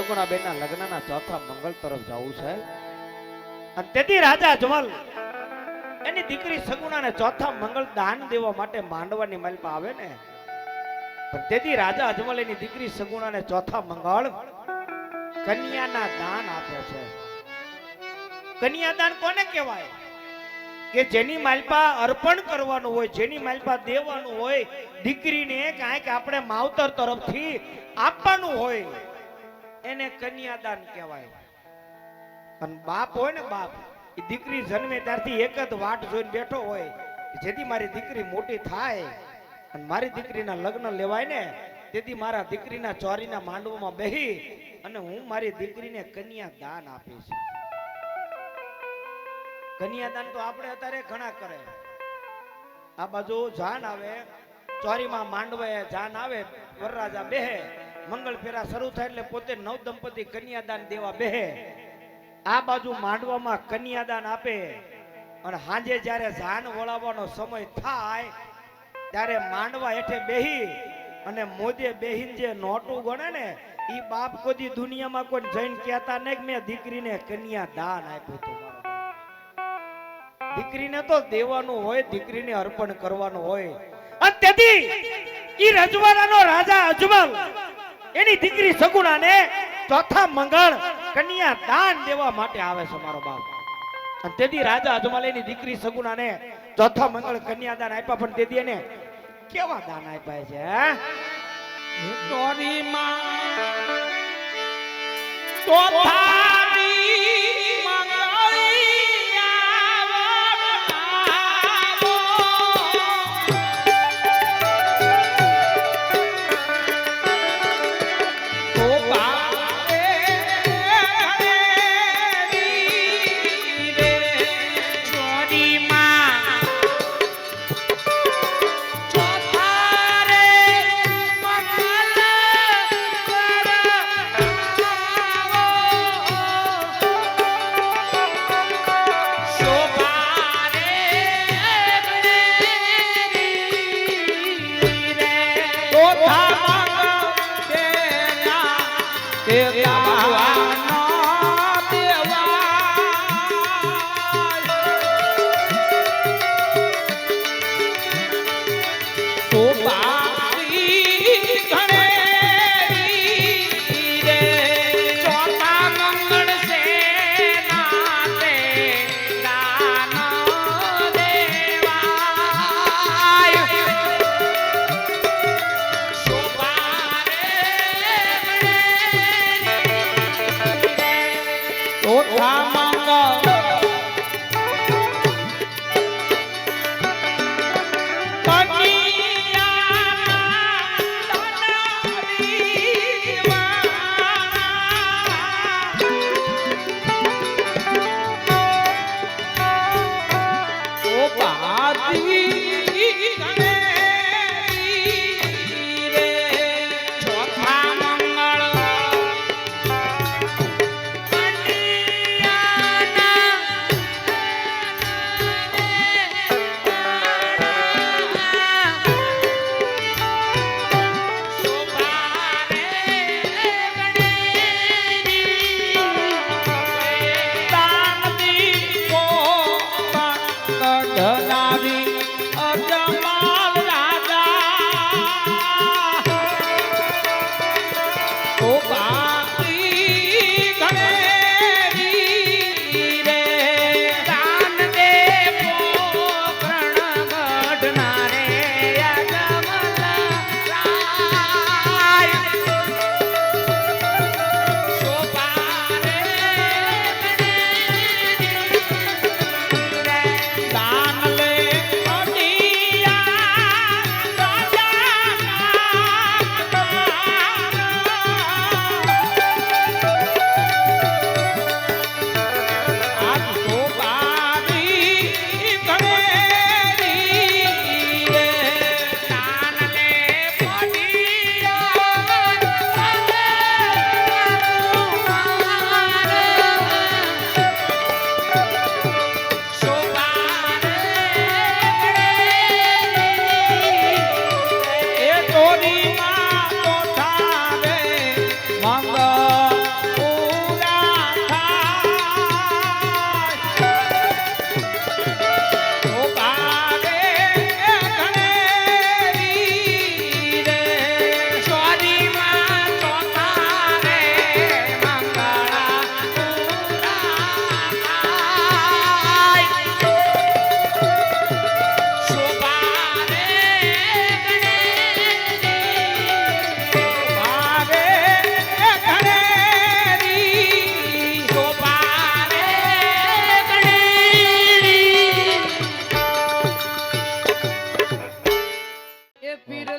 બેનના લગ્નના ચોથા મંગળ તરફ જવું છે. અને તેથી રાજા અજમલ એની દીકરી સગુણાને ચોથા મંગળ દાન દેવા માટે માંડવાની માલપા આવે ને. પણ તેથી રાજા અજમલ એની દીકરી સગુણાને ચોથા મંગળ કન્યાના દાન આપે છે. કન્યાદાન કોને કહેવાય? કે જેની માલપા અર્પણ કરવાનું હોય, જેની માલપા દેવાનું હોય, દીકરીને કાંઈક આપણે માવતર તરફથી આપવાનું હોય. એને કન્યાદાન કહેવાય. અને બાપ હોય ને બાપ, એ દીકરી જન્મે ત્યારથી એક જ વાટ જોઈને બેઠો હોય જેથી મારી દીકરી મોટી થાય. અને મારી દીકરીના લગ્ન લેવાય ને, તેથી મારા દીકરીના ચોરીના માંડવામાં બેહી અને હું મારી દીકરીને કન્યા દાન આપીશ. કન્યાદાન તો આપણે અત્યારે ઘણા કરે. આ બાજુ જાન આવે, ચોરીમાં માંડવે જાન આવે, વરરાજા બેહે. મંગળ ફેરા શરૂ થાય એટલે પોતે નવ દંપતી કન્યાદાન દેવા બેહે. આ બાજુ માંડવામાં કન્યાદાન આપે. અને સાંજે જ્યારે જાન વળાવવાનો સમય થાય, ત્યારે માંડવા હેઠે બેહી અને મોદે બેહીન જે નોટું ગણે ને એ બાપ કોઈ દુનિયામાં કોઈ જઈને કહેતા નહીં કે મેં દીકરીને કન્યા દાન આપ્યું હતું દીકરીને તો દેવાનું હોય, દીકરીને અર્પણ કરવાનું હોય. અને તેથી ઈ રજવાડાનો રાજા અજમલ એની દીકરી સગુણાને ચોથા મંગળ કન્યા દાન દેવા માટે આવે છે મારો બાપ. અને તેથી રાજા અજમલ એની દીકરી સગુણાને ચોથા મંગળ કન્યા દાન આપ્યા, પણ તેથી એને કેવા દાન આપ્યા છે ચોથાની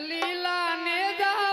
लीला ने जा